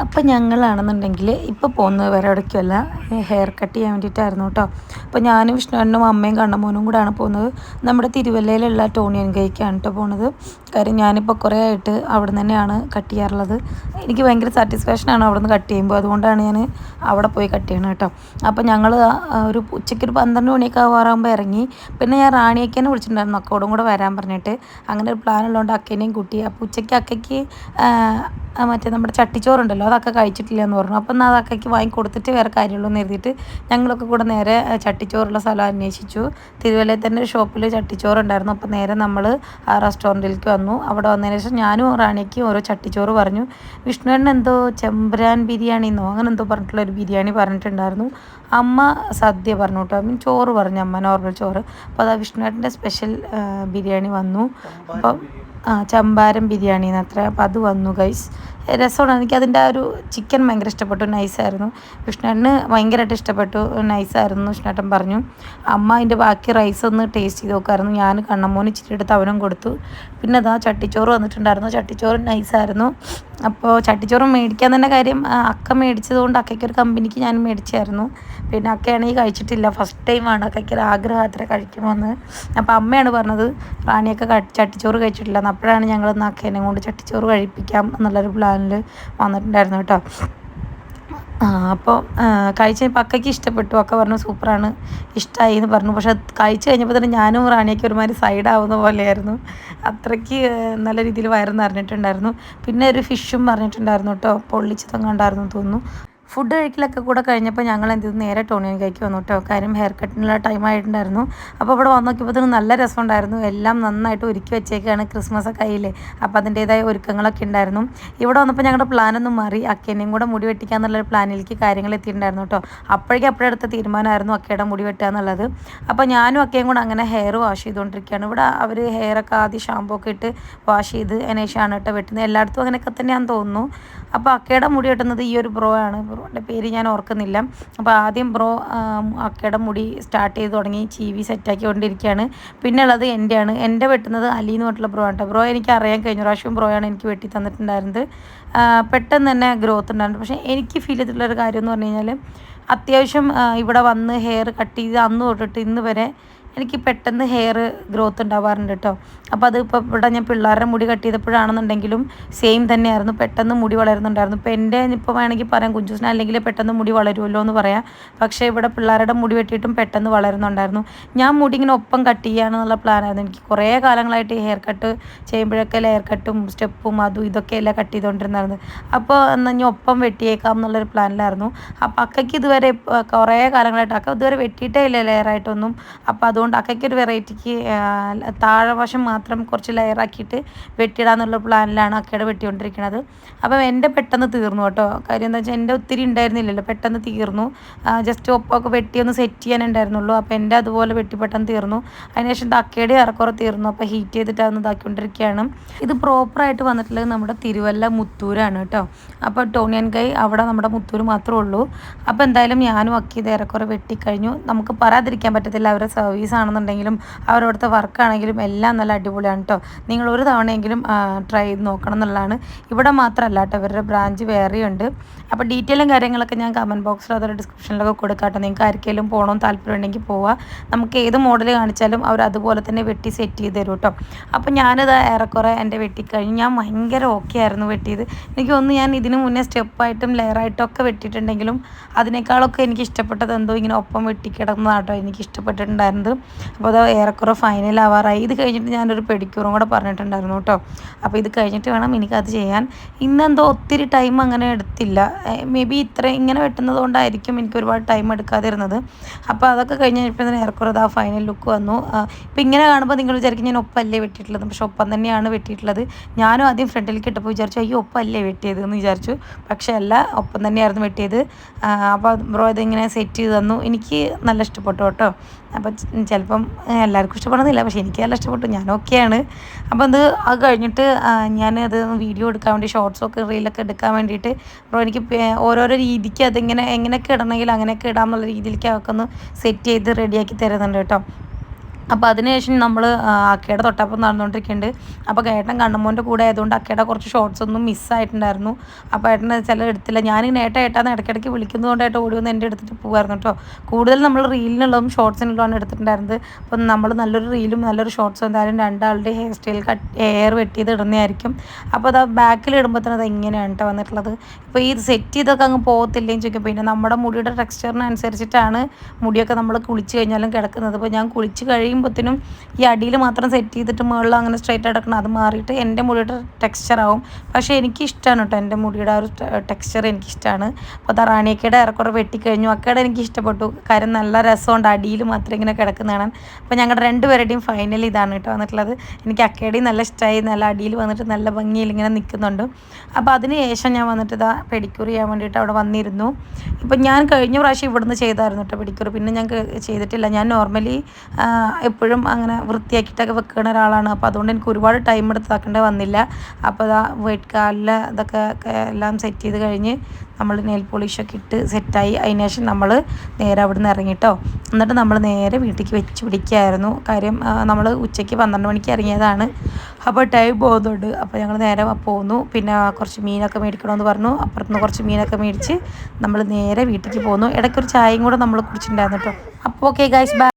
അപ്പം ഞങ്ങളാണെന്നുണ്ടെങ്കിൽ ഇപ്പോൾ പോകുന്നത് വേറെ എവിടേക്കുമല്ല. ഹെയർ കട്ട് ചെയ്യാൻ വേണ്ടിയിട്ടായിരുന്നു കേട്ടോ അപ്പോൾ ഞാനും വിഷ്ണുവണ്ണനും അമ്മയും കണ്ണമോനും കൂടെയാണ് പോകുന്നത്. നമ്മുടെ തിരുവല്ലയിലുള്ള ടോണിയൻ കൈക്കാണ് കേട്ടോ പോണത്. കാര്യം ഞാനിപ്പോൾ കുറേ ആയിട്ട് അവിടെ തന്നെയാണ് കട്ട് ചെയ്യാറുള്ളത്. എനിക്ക് ഭയങ്കര സാറ്റിസ്ഫാക്ഷനാണ് അവിടെ നിന്ന് കട്ട് ചെയ്യുമ്പോൾ അതുകൊണ്ടാണ് ഞാൻ അവിടെ പോയി കട്ട് ചെയ്യണം കേട്ടോ അപ്പോൾ ഞങ്ങൾ ഒരു ഉച്ചയ്ക്ക് ഒരു പന്ത്രണ്ട് മണിയൊക്കെ ആവാറാകുമ്പോൾ ഇറങ്ങി. പിന്നെ ഞാൻ റാണിയക്കേനെ വിളിച്ചിട്ടുണ്ടായിരുന്നു. അക്കോടും കൂടെ വരാൻ പറഞ്ഞിട്ട്. അങ്ങനെ ഒരു പ്ലാൻ ഉള്ളതുകൊണ്ട് അക്കേനെയും കൂട്ടി. അപ്പോൾ ഉച്ചയ്ക്ക് അക്കയ്ക്ക് മറ്റേ നമ്മുടെ ചട്ടിച്ചോറുണ്ടല്ലോ. അതൊക്കെ കഴിച്ചിട്ടില്ല എന്ന് പറഞ്ഞു. അപ്പം എന്നാൽ അതൊക്കെ വാങ്ങി കൊടുത്തിട്ട് വേറെ കാര്യമുള്ളൂ എന്ന് എഴുതിയിട്ട് ഞങ്ങളൊക്കെ കൂടെ നേരെ ചട്ടിച്ചോറുള്ള സ്ഥലം അന്വേഷിച്ചു. തിരുവല്ലയിൽ തന്നെ ഒരു ഷോപ്പിൽ ചട്ടിച്ചോറ് ഉണ്ടായിരുന്നു അപ്പോൾ നേരെ നമ്മൾ ആ റെസ്റ്റോറന്റിലേക്ക് വന്നു. അവിടെ വന്നതിന് ശേഷം ഞാനും റാണിക്ക് ഓരോ ചട്ടിച്ചോറ് പറഞ്ഞു. വിഷ്ണുവേണ്ണൻ എന്തോ ചെമ്പരാൻ ബിരിയാണി എന്നോ അങ്ങനെ എന്തോ പറഞ്ഞിട്ടുള്ള ഒരു ബിരിയാണി പറഞ്ഞിട്ടുണ്ടായിരുന്നു. അമ്മ സദ്യ പറഞ്ഞു കേട്ടോ. മീൻ ചോറ് പറഞ്ഞു അമ്മ നോർമൽ ചോറ്. അപ്പോൾ അതാ വിഷ്ണുവേട്ടന്റെ സ്പെഷ്യൽ ബിരിയാണി വന്നു. അപ്പം ആ ചമ്പാരം ബിരിയാണി എന്നത്ര അപ്പം അത് വന്നു ഗൈസ്. രസമാണ്. എനിക്ക് അതിന്റെ ആ ഒരു ചിക്കൻ ഭയങ്കര ഇഷ്ടപ്പെട്ടു. നൈസായിരുന്നു വിഷ്ണുവേട്ടന് ഭയങ്കരമായിട്ട് ഇഷ്ടപ്പെട്ടു. നൈസായിരുന്നു വിഷ്ണുവേട്ടൻ പറഞ്ഞു. അമ്മ അതിന്റെ ബാക്കി റൈസ് ഒന്ന് ടേസ്റ്റ് ചെയ്ത് നോക്കായിരുന്നു ഞാൻ കണ്ണമ്മോന് ഇച്ചിരി എടുത്ത് അവനും കൊടുത്തു. പിന്നെ അതാ ചട്ടിച്ചോറ് വന്നിട്ടുണ്ടായിരുന്നു. ചട്ടിച്ചോറ് നൈസായിരുന്നു അപ്പോൾ ചട്ടിച്ചോറ് മേടിക്കാൻ തന്നെ കാര്യം അക്ക മേടിച്ചതുകൊണ്ട് അക്കയ്ക്ക് ഒരു കമ്പനിക്ക് ഞാൻ മേടിച്ചായിരുന്നു. പിന്നെ അക്കയാണെങ്കിൽ കഴിച്ചിട്ടില്ല. ഫസ്റ്റ് ടൈമാണ് അക്കയ്ക്ക് ഒരു ആഗ്രഹം അത്ര കഴിക്കണമെന്ന്. അപ്പോൾ അമ്മയാണ് പറഞ്ഞത് റാണിയൊക്കെ ചട്ടിച്ചോറ് കഴിച്ചിട്ടില്ല. അപ്പോഴാണ് ഞങ്ങൾ അക്കേനെ കൊണ്ട് ചട്ടിച്ചോറ് കഴിപ്പിക്കാം എന്നുള്ളൊരു പ്ലാനിൽ വന്നിട്ടുണ്ടായിരുന്നു കേട്ടോ. അപ്പോൾ കഴിച്ച് അക്കയ്ക്ക് ഇഷ്ടപ്പെട്ടു. അക്ക പറഞ്ഞു സൂപ്പറാണ് ഇഷ്ടമായി എന്ന് പറഞ്ഞു. പക്ഷെ കഴിച്ച് കഴിഞ്ഞപ്പോൾ തന്നെ ഞാനും റാണിയൊക്കെ ഒരുമാതിരി സൈഡാവുന്ന പോലെയായിരുന്നു. അത്രയ്ക്ക് നല്ല രീതിയിൽ വയറെന്ന് അറിഞ്ഞിട്ടുണ്ടായിരുന്നു പിന്നെ ഒരു ഫിഷും പറഞ്ഞിട്ടുണ്ടായിരുന്നു കേട്ടോ. പൊള്ളിച്ചതും കണ്ടായിരുന്നു തോന്നുന്നു. ഫുഡ് കഴിക്കലൊക്കെ കൂടെ കഴിഞ്ഞപ്പോൾ ഞങ്ങൾ എന്ത് ചെയ്തു? നേരെ ടോണിയൻ കൈക്ക് വന്നു കേട്ടോ. കാര്യം ഹെയർ കട്ടിനുള്ള ടൈം ആയിട്ടുണ്ടായിരുന്നു. അപ്പോൾ ഇവിടെ വന്ന് നോക്കിയപ്പോൾ നല്ല രസമുണ്ടായിരുന്നു. എല്ലാം നന്നായിട്ട് ഒരുക്കി വെച്ചേക്കാണ് ക്രിസ്മസ് ഒക്കെ ആയില്ലേ. അപ്പോൾ അതിന്റേതായ ഒരുക്കങ്ങളൊക്കെ ഉണ്ടായിരുന്നു. ഇവിടെ വന്നപ്പോൾ ഞങ്ങളുടെ പ്ലാനൊന്നും മാറി. അക്കേനെയും കൂടെ മുടി വെട്ടിക്കുക എന്നുള്ളൊരു പ്ലാനിലേക്ക് കാര്യങ്ങൾ എത്തിയിട്ടുണ്ടായിരുന്നു കേട്ടോ. അപ്പോഴേക്കും അപ്പോഴെടുത്ത തീരുമാനമായിരുന്നു അക്കയുടെ മുടി വെട്ടുക എന്നുള്ളത്. അപ്പോൾ ഞാനും അക്കയും കൂടെ അങ്ങനെ ഹെയർ വാഷ് ചെയ്തുകൊണ്ടിരിക്കുകയാണ് ഇവിടെ അവർ ഹെയറൊക്കെ ആദ്യം ഷാമ്പൂ ഒക്കെ ഇട്ട് വാഷ് ചെയ്ത് അനേഷാണ് കേട്ടോ വെട്ടുന്നത്. എല്ലായിടത്തും അങ്ങനെയൊക്കെ തന്നെയാണെന്ന് തോന്നുന്നു. അപ്പോൾ അക്കയുടെ മുടി വെട്ടുന്നത് ഈ ഒരു ബ്രോ ആണ്. ബ്രോന്റെ പേര് ഞാൻ ഓർക്കുന്നില്ല. അപ്പോൾ ആദ്യം ബ്രോ അക്കയുടെ മുടി സ്റ്റാർട്ട് ചെയ്ത് തുടങ്ങി ചീവി സെറ്റാക്കി കൊണ്ടിരിക്കുകയാണ്. പിന്നെ ഉള്ളത് എന്റെയാണ്. എന്റെ വെട്ടുന്നത് അലി എന്ന് പറഞ്ഞിട്ടുള്ള ബ്രോ ആണ് ബ്രോ എനിക്ക് അറിയാൻ കഴിഞ്ഞ പ്രാവശ്യം ബ്രോയാണ് എനിക്ക് വെട്ടി തന്നിട്ടുണ്ടായിരുന്നത്. പെട്ടെന്ന് തന്നെ ഗ്രോത്ത് ഉണ്ടായിരുന്നു. പക്ഷേ എനിക്ക് ഫീൽ ചെയ്തിട്ടുള്ളൊരു കാര്യം എന്ന് പറഞ്ഞു കഴിഞ്ഞാൽ അത്യാവശ്യം ഇവിടെ വന്ന് ഹെയർ കട്ട് ചെയ്ത് അന്ന് തൊട്ടിട്ട് ഇന്ന് വരെ എനിക്ക് പെട്ടെന്ന് ഹെയർ ഗ്രോത്ത് ഉണ്ടാവാറുണ്ട് കേട്ടോ അപ്പോൾ അത് ഇപ്പോൾ ഇവിടെ ഞാൻ പിള്ളേരുടെ മുടി കട്ട് ചെയ്തപ്പോഴാണെന്നുണ്ടെങ്കിലും സെയിം തന്നെയായിരുന്നു. പെട്ടെന്ന് മുടി വളരുന്നുണ്ടായിരുന്നു. ഇപ്പോൾ എന്റെ ഇപ്പോൾ വേണമെങ്കിൽ പറയാം കുഞ്ചുസിന് അല്ലെങ്കിൽ പെട്ടെന്ന് മുടി വളരുമല്ലോ എന്ന് പറയാം. പക്ഷേ ഇവിടെ പിള്ളേരുടെ മുടി വെട്ടിയിട്ടും പെട്ടെന്ന് വളരുന്നുണ്ടായിരുന്നു. ഞാൻ മുടി ഇങ്ങനെ ഒപ്പം കട്ട് ചെയ്യാനെന്നുള്ള പ്ലാനായിരുന്നു എനിക്ക് കുറേ കാലങ്ങളായിട്ട് ഹെയർ കട്ട് ചെയ്യുമ്പോഴൊക്കെ ലെയർ കട്ടും സ്റ്റെപ്പും അതും എല്ലാം കട്ട് ചെയ്തുകൊണ്ടിരുന്നായിരുന്നു അപ്പോൾ എന്നാൽ ഞാൻ ഒപ്പം വെട്ടിയേക്കാം എന്നുള്ളൊരു പ്ലാനിലായിരുന്നു അപ്പോൾ അക്കയ്ക്ക് ഇതുവരെ കുറേ കാലങ്ങളായിട്ട് അക്ക ഇതുവരെ വെട്ടിയിട്ടേ ഇല്ല ലെയറായിട്ടൊന്നും അപ്പോൾ അതുകൊണ്ട് അതുകൊണ്ട് അക്കയ്ക്ക് ഒരു വെറൈറ്റിക്ക് താഴെവശം മാത്രം കുറച്ച് ലെയറാക്കിയിട്ട് വെട്ടിയിടാന്നുള്ള പ്ലാനിലാണ് അക്കയുടെ വെട്ടിക്കൊണ്ടിരിക്കുന്നത് അപ്പം എന്റെ പെട്ടെന്ന് തീർന്നു കേട്ടോ. കാര്യം എന്താ വെച്ചാൽ എന്റെ ഒത്തിരി ഉണ്ടായിരുന്നില്ലല്ലോ. പെട്ടെന്ന് തീർന്നു. ജസ്റ്റ് ഒപ്പമൊക്കെ വെട്ടി ഒന്ന് സെറ്റ് ചെയ്യാൻ ചെയ്യാനുണ്ടായിരുന്നുള്ളൂ. അപ്പോൾ എന്റെ അതുപോലെ വെട്ടി പെട്ടെന്ന് തീർന്നു. അതിനുശേഷം അക്കയുടെ ഇറക്കുറ തീർന്നു. അപ്പോൾ ഹീറ്റ് ചെയ്തിട്ട് അതൊന്ന് ഇതാക്കിക്കൊണ്ടിരിക്കുകയാണ്. ഇത് പ്രോപ്പറായിട്ട് വന്നിട്ടുള്ളത് നമ്മുടെ തിരുവല്ല മുത്തൂരാണ് കേട്ടോ. അപ്പോൾ ടോണിയൻ കൈ അവിടെ നമ്മുടെ മുത്തൂര് മാത്രമേ ഉള്ളൂ. അപ്പോൾ എന്തായാലും ഞാനും അക്കി ഇത് ഏറെക്കുറെ വെട്ടിക്കഴിഞ്ഞു. നമുക്ക് പറയാതിരിക്കാൻ പറ്റത്തില്ല. അവരുടെ സർവീസ് ആണെന്നുണ്ടെങ്കിലും അവരവിടുത്തെ വർക്കാണെങ്കിലും എല്ലാം നല്ല അടിപൊളിയാണ് കേട്ടോ നിങ്ങൾ ഒരു തവണയെങ്കിലും ട്രൈ ചെയ്ത് നോക്കണം എന്നുള്ളതാണ്. ഇവിടെ മാത്രമല്ല കേട്ടോ ഇവരുടെ ബ്രാഞ്ച് വേറെയുണ്ട്. അപ്പോൾ ഡീറ്റെയിലും കാര്യങ്ങളൊക്കെ ഞാൻ കമന്റ് ബോക്സിലോ അതുപോലെ ഡിസ്ക്രിപ്ഷനിലൊക്കെ കൊടുക്കാം കേട്ടോ നിങ്ങൾക്ക് ആർക്കെങ്കിലും പോകണമെന്ന് താല്പര്യം ഉണ്ടെങ്കിൽ പോവാം. നമുക്ക് ഏത് മോഡൽ കാണിച്ചാലും അവർ അതുപോലെ തന്നെ വെട്ടി സെറ്റ് ചെയ്ത് തരും കേട്ടോ അപ്പോൾ ഞാനിത് ഏറെക്കുറെ എന്റെ വെട്ടിക്കഴിഞ്ഞ്. ഞാൻ ഭയങ്കര ഓക്കെ ആയിരുന്നു വെട്ടിയത്. എനിക്ക് ഒന്ന് ഞാൻ ഇതിന് മുന്നേ സ്റ്റെപ്പായിട്ടും ലെയറായിട്ടും ഒക്കെ വെട്ടിയിട്ടുണ്ടെങ്കിലും അതിനേക്കാളൊക്കെ എനിക്ക് ഇഷ്ടപ്പെട്ടത് എന്തോ ഇങ്ങനെ ഒപ്പം വെട്ടിക്കിടന്നതാട്ടോ എനിക്ക് ഇഷ്ടപ്പെട്ടിട്ടുണ്ടായിരുന്നത്. അപ്പോൾ അത് ഏറെക്കുറെ ഫൈനൽ ആവാറായി. ഇത് കഴിഞ്ഞിട്ട് ഞാനൊരു പെഡിക്യൂറും കൂടെ പറഞ്ഞിട്ടുണ്ടായിരുന്നു കേട്ടോ. അപ്പോൾ ഇത് കഴിഞ്ഞിട്ട് വേണം എനിക്കത് ചെയ്യാൻ. ഇന്നെന്തോ ഒത്തിരി ടൈം അങ്ങനെ എടുത്തില്ല. മേ ബി ഇത്ര ഇങ്ങനെ വെട്ടുന്നത് കൊണ്ടായിരിക്കും എനിക്ക് ഒരുപാട് ടൈം എടുക്കാതിരുന്നത്. അപ്പോൾ അതൊക്കെ കഴിഞ്ഞ് കഴിഞ്ഞപ്പോൾ ഏറെക്കുറെ ആ ഫൈനൽ ലുക്ക് വന്നു. ഇപ്പം ഇങ്ങനെ കാണുമ്പോൾ നിങ്ങൾ വിചാരിക്കും ഞാൻ ഒപ്പല്ലേ വെട്ടിയിട്ടുള്ളത്. പക്ഷെ ഒപ്പം തന്നെയാണ് വെട്ടിയിട്ടുള്ളത്. ഞാനും ആദ്യം ഫ്രണ്ടിലേക്ക് ഇട്ടപ്പോൾ വിചാരിച്ചു അയ്യോ ഒപ്പല്ലേ വെട്ടിയത് എന്ന് വിചാരിച്ചു. പക്ഷേ അല്ല ഒപ്പം തന്നെയായിരുന്നു വെട്ടിയത്. അപ്പോൾ ബ്രോ ഇതിങ്ങനെ സെറ്റ് ചെയ്ത് തന്നു. എനിക്ക് നല്ല ഇഷ്ടപ്പെട്ടു കേട്ടോ. അപ്പോൾ ചിലപ്പം എല്ലാവർക്കും ഇഷ്ടപ്പെടുന്നില്ല. പക്ഷേ എനിക്ക് നല്ല ഇഷ്ടപ്പെട്ടു. ഞാൻ ഓക്കെയാണ്. അപ്പോൾ അത് അത് കഴിഞ്ഞിട്ട് ഞാൻ അത് വീഡിയോ എടുക്കാൻ വേണ്ടി ഷോർട്സൊക്കെ റീലൊക്കെ എടുക്കാൻ വേണ്ടിയിട്ട് അപ്പോൾ എനിക്ക് ഓരോരോ രീതിക്ക് അതിങ്ങനെ എങ്ങനെയൊക്കെ ഇടണമെങ്കിൽ അങ്ങനെയൊക്കെ ഇടാമെന്നുള്ള രീതിയിലേക്ക് അതൊക്കെ ഒന്ന് സെറ്റ് ചെയ്ത് റെഡിയാക്കി തരുന്നുണ്ട് കേട്ടോ. അപ്പോൾ അതിനുശേഷം നമ്മൾ അക്കയുടെ തൊട്ടപ്പം നടന്നുകൊണ്ടിരിക്കുന്നുണ്ട്. അപ്പോൾ ഏട്ടൻ കണ്ണമ്മോന്റെ കൂടെ ആയതുകൊണ്ട് അക്കയുടെ കുറച്ച് ഷോർട്സ് ഒന്നും മിസ്സായിട്ടുണ്ടായിരുന്നു അപ്പോൾ ഏട്ടന് ചില എടുത്തില്ല. ഞാനിങ്ങനെ ഏട്ട ഏട്ടാന്ന് ഇടയ്ക്കിടയ്ക്ക് വിളിക്കുന്നതുകൊണ്ട് ഏട്ടൻ ഓടി വന്ന് എന്റെ എടുത്തിട്ട് പോകുമായിരുന്നു കേട്ടോ കൂടുതൽ നമ്മൾ റീലിനുള്ളതും ഷോർട്സിനുള്ളതാണ് എടുത്തിട്ടുണ്ടായിരുന്നത്. അപ്പം നമ്മൾ നല്ലൊരു റീലും നല്ലൊരു ഷോർട്സും എന്തായാലും രണ്ടാളുടെ ഹെയർ സ്റ്റൈൽ കട്ട് ഹെയർ വെട്ടിയത് ഇടുന്നതായിരിക്കും അപ്പോൾ അത് ബാക്കിൽ ഇടുമ്പോൾ തന്നെ അത് എങ്ങനെയാണ് കേട്ടോ വന്നിട്ടുള്ളത്. ഇപ്പോൾ ഈ സെറ്റ് ചെയ്തൊക്കെ അങ്ങ് പോകത്തില്ലേന്ന് ചോദിക്കും. പിന്നെ നമ്മുടെ മുടിയുടെ ടെക്സ്ചറിനനുസരിച്ചിട്ടാണ് മുടിയൊക്കെ നമ്മൾ കുളിച്ച് കഴിഞ്ഞാലും കിടക്കുന്നത്. അപ്പോൾ ഞാൻ കുളിച്ച് കഴിയുമ്പോഴത്തേനും ഈ അടിയിൽ മാത്രം സെറ്റ് ചെയ്തിട്ട് മുകളിൽ അങ്ങനെ സ്ട്രൈറ്റ് അടക്കണം അത് മാറിയിട്ട് എന്റെ മുടിയുടെ ടെക്സ്ചർ ആവും. പക്ഷേ എനിക്ക് ഇഷ്ടമാണ് കേട്ടോ എന്റെ മുടിയുടെ ആ ഒരു ടെക്സ്ചർ എനിക്കിഷ്ടമാണ് അപ്പോൾ റാണിയക്കയുടെ ഏറെക്കുറെ വെട്ടിക്കഴിഞ്ഞു. അക്കയുടെ എനിക്ക് ഇഷ്ടപ്പെട്ടു കാര്യം നല്ല രസമുണ്ട് അടിയിൽ മാത്രം ഇങ്ങനെ കിടക്കുന്ന കാണാൻ അപ്പോൾ ഞങ്ങളുടെ രണ്ടുപേരുടെയും ഫൈനൽ ഇതാണ് കേട്ടോ വന്നിട്ടുള്ളത്. എനിക്ക് അക്കയുടെയും നല്ല ഇഷ്ടമായി നല്ല അടിയിൽ വന്നിട്ട് നല്ല ഭംഗിയിൽ ഇങ്ങനെ നിൽക്കുന്നുണ്ട് അപ്പോൾ അതിന് ശേഷം ഞാൻ വന്നിട്ട് ഇതാ പെഡിക്യൂർ ചെയ്യാൻ വേണ്ടിയിട്ട് അവിടെ വന്നിരുന്നു. ഇപ്പം ഞാൻ കഴിഞ്ഞ പ്രാവശ്യം ഇവിടുന്ന് ചെയ്തായിരുന്നു കേട്ടോ പെഡിക്യൂർ പിന്നെ ഞാൻ ചെയ്തിട്ടില്ല. ഞാൻ നോർമലി എപ്പോഴും അങ്ങനെ വൃത്തിയാക്കിയിട്ടൊക്കെ വെക്കുന്ന ഒരാളാണ്. അപ്പോൾ അതുകൊണ്ട് എനിക്ക് ഒരുപാട് ടൈം എടുത്താക്കേണ്ടി വന്നില്ല. അപ്പോൾ ഇതാ വൈറ്റ് കാലിൽ ഇതൊക്കെ എല്ലാം സെറ്റ് ചെയ്ത് കഴിഞ്ഞ് നമ്മൾ നെയിൽ പോളിഷൊക്കെ ഇട്ട് സെറ്റായി അതിന് ശേഷം നമ്മൾ നേരെ അവിടെ നിന്ന് ഇറങ്ങിട്ടോ. എന്നിട്ട് നമ്മൾ നേരെ വീട്ടിലേക്ക് വെച്ച് പിടിക്കുകയായിരുന്നു കാര്യം നമ്മൾ ഉച്ചയ്ക്ക് പന്ത്രണ്ട് മണിക്ക് ഇറങ്ങിയതാണ്. അപ്പോൾ ടൈം പോകുന്നുണ്ട് അപ്പോൾ ഞങ്ങൾ നേരെ പോന്നു. പിന്നെ കുറച്ച് മീനൊക്കെ മേടിക്കണമെന്ന് പറഞ്ഞു. അപ്പുറത്തുനിന്ന് കുറച്ച് മീനൊക്കെ മേടിച്ച് നമ്മൾ നേരെ വീട്ടിലേക്ക് പോന്നു. ഇടയ്ക്കൊരു ചായയും കൂടെ നമ്മൾ കുടിച്ചിട്ടുണ്ടായിരുന്നു കേട്ടോ. അപ്പോൾ ഓക്കെ ഗൈസ് ബൈ